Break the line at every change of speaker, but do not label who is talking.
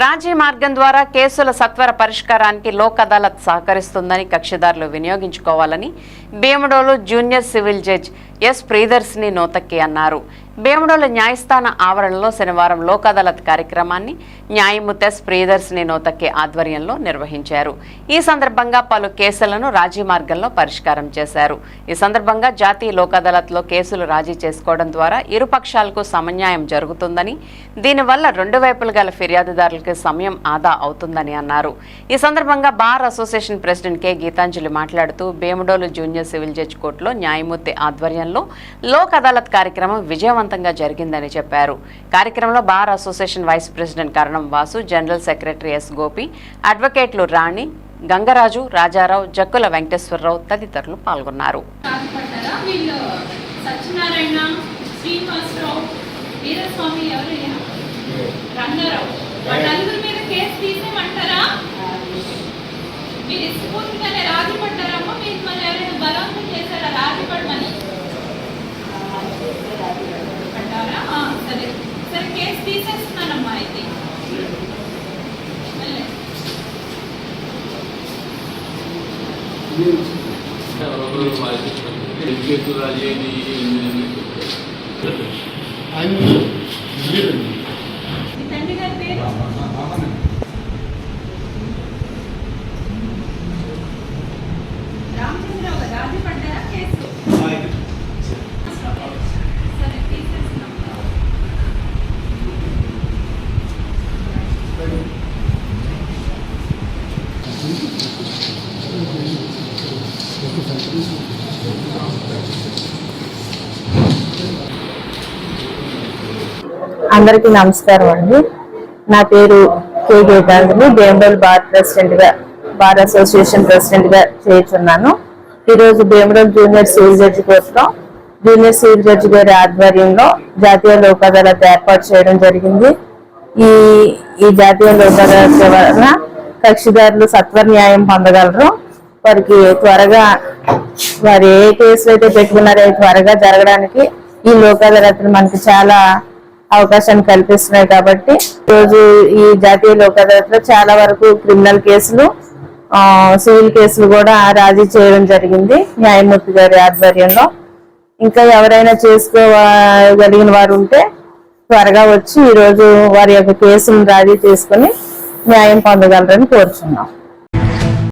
రాజీ మార్గం ద్వారా కేసుల సత్వర పరిష్కారానికి లోక్ అదాలత్ సహకరిస్తుందని కక్షిదారులు వినియోగించుకోవాలని Bhimadolu junior civil judge S Priyadarshini Nothakki అన్నారు. భీమడోలు న్యాయస్థాన ఆవరణలో శనివారం లోక్ అదాలత్ కార్యక్రమాన్ని న్యాయమూర్తి ఎస్ ప్రియదర్శిని నోతక్కి ఆధ్వర్యంలో నిర్వహించారు. ఈ సందర్భంగా పలు కేసులను రాజీ మార్గంలో పరిష్కారం చేశారు. ఈ సందర్భంగా జాతీయ లోక్ అదాలత్లో కేసులు రాజీ చేసుకోవడం ద్వారా ఇరు పక్షాలకు సమన్యాయం జరుగుతుందని దీనివల్ల రెండు వైపులు గల ఫిర్యాదుదారులకు సమయం ఆదా అవుతుందని అన్నారు. ఈ సందర్భంగా bar association president K. Geetanjali మాట్లాడుతూ భీమడోలు జూనియర్ సివిల్ జడ్జి కోర్టులో న్యాయమూర్తి ఆధ్వర్యంలో లోక్ అదాలత్ కార్యక్రమం విజయవంతంగా జరిగిందని చెప్పారు. కార్యక్రమంలో bar association vice president Karanam Vasu general secretary S Gopi అడ్వకేట్లు Rani Gangaraju Rajarao Jakkula Venkateswararao తదితరులు పాల్గొన్నారు.
మీరు ఇష్టపూర్తిగానే రాజీ పడ్డారమ్మా మీరు మళ్ళీ ఎవరైనా బలవంతం చేశారా? రాజీ పడమని పడ్డారా ఆ, సరే సరే కేసు తీసేస్తున్నానమ్మా అయితే వెళ్ళండి. మీ తండ్రి గారి పేరు రామచంద్రరావు గారు రాజీ పడ్డారా? కేసు
అందరికీ నమస్కారం అండి. నా పేరు కే గీతాంజలి భీమడోల్ బార్ ప్రెసిడెంట్గా బార్ అసోసియేషన్ ప్రెసిడెంట్గా చేస్తున్నాను. ఈరోజు భీమడోల్ జూనియర్ సివిల్ జడ్జి కోర్టులో జూనియర్ సివిల్ జడ్జి గారి ఆధ్వర్యంలో జాతీయ లోక్ అదాలత్ ఏర్పాటు చేయడం జరిగింది. ఈ ఈ జాతీయ లోక్ అదాలత్ వలన కక్షిదారులు సత్వర న్యాయం పొందగలరు. వారికి త్వరగా వారు ఏ కేసులు అయితే పెట్టుకున్నారో అవి త్వరగా జరగడానికి ఈ లోక్ మనకి చాలా అవకాశాన్ని కల్పిస్తున్నాయి కాబట్టి రోజు ఈ జాతీయ లోక్ చాలా వరకు క్రిమినల్ కేసులు ఆ, సివిల్ కేసులు కూడా రాజీ చేయడం జరిగింది న్యాయమూర్తి గారి ఆధ్వర్యంలో. ఇంకా ఎవరైనా చేసుకోగలిగిన వారు ఉంటే త్వరగా వచ్చి ఈరోజు వారి యొక్క కేసులను రాజీ చేసుకుని న్యాయం పొందగలరని కోరుచున్నాం.